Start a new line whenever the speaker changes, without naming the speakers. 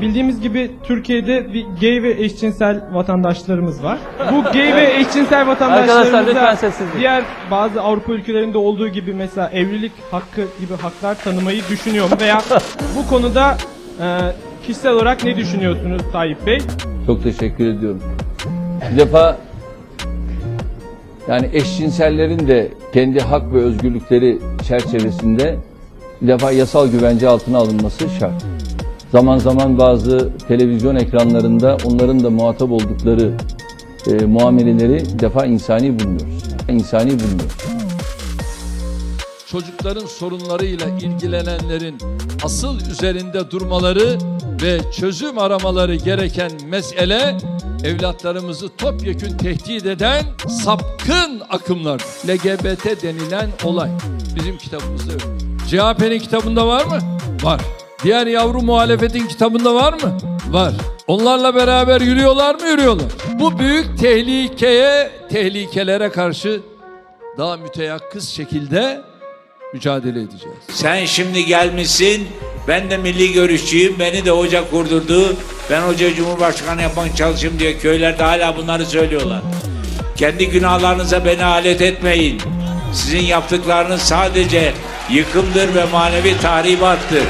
Bildiğimiz gibi Türkiye'de bir gay ve eşcinsel vatandaşlarımız var. Bu gay ve eşcinsel
Arkadaşlar lütfen
vatandaşlarımıza
sessizlik.
diğer bazı Avrupa ülkelerinde olduğu gibi mesela evlilik hakkı gibi haklar tanımayı düşünüyor mu? Veya bu konuda e, kişisel olarak ne düşünüyorsunuz Tayyip Bey?
Çok teşekkür ediyorum. Bir defa yani eşcinsellerin de kendi hak ve özgürlükleri çerçevesinde bir defa yasal güvence altına alınması şart. Zaman zaman bazı televizyon ekranlarında onların da muhatap oldukları e, muameleleri defa insani bulmuyoruz. İnsani bulmuyoruz.
çocukların sorunlarıyla ilgilenenlerin asıl üzerinde durmaları ve çözüm aramaları gereken mesele evlatlarımızı topyekün tehdit eden sapkın akımlar. LGBT denilen olay bizim kitabımızda yok. CHP'nin kitabında var mı? Var. Diğer yavru muhalefetin kitabında var mı? Var. Onlarla beraber yürüyorlar mı? Yürüyorlar. Bu büyük tehlikeye, tehlikelere karşı daha müteyakkız şekilde mücadele edeceğiz.
Sen şimdi gelmişsin. Ben de milli görüşçüyüm. Beni de hoca kurdurdu. Ben hoca cumhurbaşkanı yapmak çalışayım diye köylerde hala bunları söylüyorlar. Kendi günahlarınıza beni alet etmeyin. Sizin yaptıklarınız sadece yıkımdır ve manevi tahribattır.